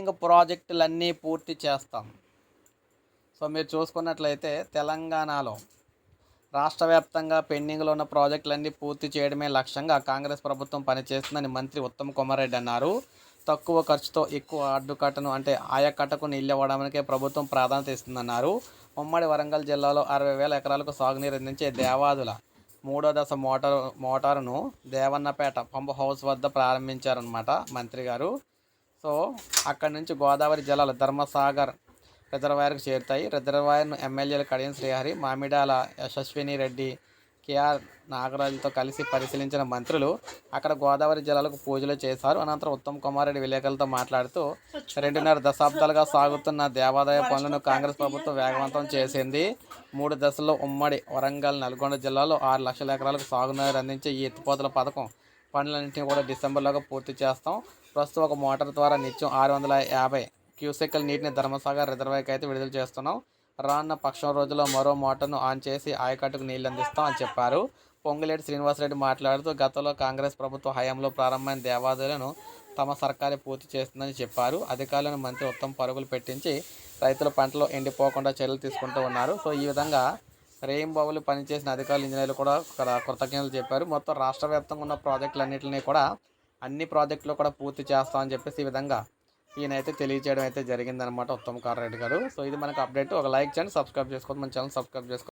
ఇంకా ప్రాజెక్టులన్నీ పూర్తి చేస్తాం. సో మీరు చూసుకున్నట్లయితే తెలంగాణలో రాష్ట్ర వ్యాప్తంగా పెండింగ్లో ఉన్న ప్రాజెక్టులన్నీ పూర్తి చేయడమే లక్ష్యంగా కాంగ్రెస్ ప్రభుత్వం పనిచేస్తుందని మంత్రి ఉత్తమ్ కుమార్ రెడ్డి అన్నారు. తక్కువ ఖర్చుతో ఎక్కువ అడ్డుకట్టను అంటే ఆయకట్టకు నీళ్ళు ఇవ్వడానికే ప్రభుత్వం ప్రాధాన్యత ఇస్తుందన్నారు. ఉమ్మడి వరంగల్ జిల్లాలో అరవై వేల ఎకరాలకు సాగునీరు అందించే దేవాదుల మూడో దశ మోటారు మోటారును దేవన్నపేట పంప్ హౌస్ వద్ద ప్రారంభించారనమాట మంత్రి గారు. సో అక్కడి నుంచి గోదావరి జలాలు ధర్మసాగర్ రిజర్వాయర్కు చేరుతాయి. రిజర్వాయర్ను ఎమ్మెల్యేలు కడియం శ్రీహరి మామిడాల యశస్విని రెడ్డి కేఆర్ నాగరాజుతో కలిసి పరిశీలించిన మంత్రులు అక్కడ గోదావరి జలాలకు పూజలు చేశారు. అనంతరం ఉత్తమ్ కుమార్ రెడ్డి విలేకరులతో మాట్లాడుతూ రెండున్నర దశాబ్దాలుగా సాగుతున్న దేవాదాయ పనులను కాంగ్రెస్ ప్రభుత్వం వేగవంతం చేసింది. మూడు దశల్లో ఉమ్మడి వరంగల్ నల్గొండ జిల్లాలో ఆరు లక్షల ఎకరాలకు సాగునీరు అందించే ఈ ఎత్తిపోతల పథకం పనులన్నింటినీ కూడా డిసెంబర్లోగా పూర్తి చేస్తాం. ప్రస్తుతం ఒక మోటార్ ద్వారా నిత్యం ఆరు వందల యాభై క్యూసెక్కల నీటిని ధర్మసాగర్ రిజర్వాయర్కి అయితే విడుదల చేస్తున్నాం. రానున్న పక్షం రోజుల్లో మరో మోటార్ను ఆన్ చేసి ఆయకట్టుకు నీళ్ళు అందిస్తాం అని చెప్పారు. పొంగులేటి శ్రీనివాసరెడ్డి మాట్లాడుతూ గతంలో కాంగ్రెస్ ప్రభుత్వ హయాంలో ప్రారంభమైన దేవాదాయాలను తమ సర్కారే పూర్తి చేస్తుందని చెప్పారు. అధికారులను మంత్రి ఉత్తమ పరుగులు పెట్టించి రైతుల పంటలు ఎండిపోకుండా చర్యలు తీసుకుంటూ ఉన్నారు. సో ఈ విధంగా రేయింబాబులు పనిచేసిన అధికారులు ఇంజనీర్లు కూడా ఇక్కడ కృతజ్ఞతలు చెప్పారు. మొత్తం రాష్ట్ర వ్యాప్తంగా ఉన్న ప్రాజెక్టులన్నింటినీ కూడా అన్ని ప్రాజెక్టులు కూడా పూర్తి చేస్తామని చెప్పేసి ఈ విధంగా ఈయనైతే తెలియజేయడం అయితే జరిగిందనమాట ఉత్తమ్ కార్ రెడ్డి గారు. సో ఇది మనకు అప్డేట్. ఒక లైక్ చేయండి సబ్స్క్రైబ్ చేసుకోండి మన ఛానల్ సబ్స్క్రైబ్ చేసుకోండి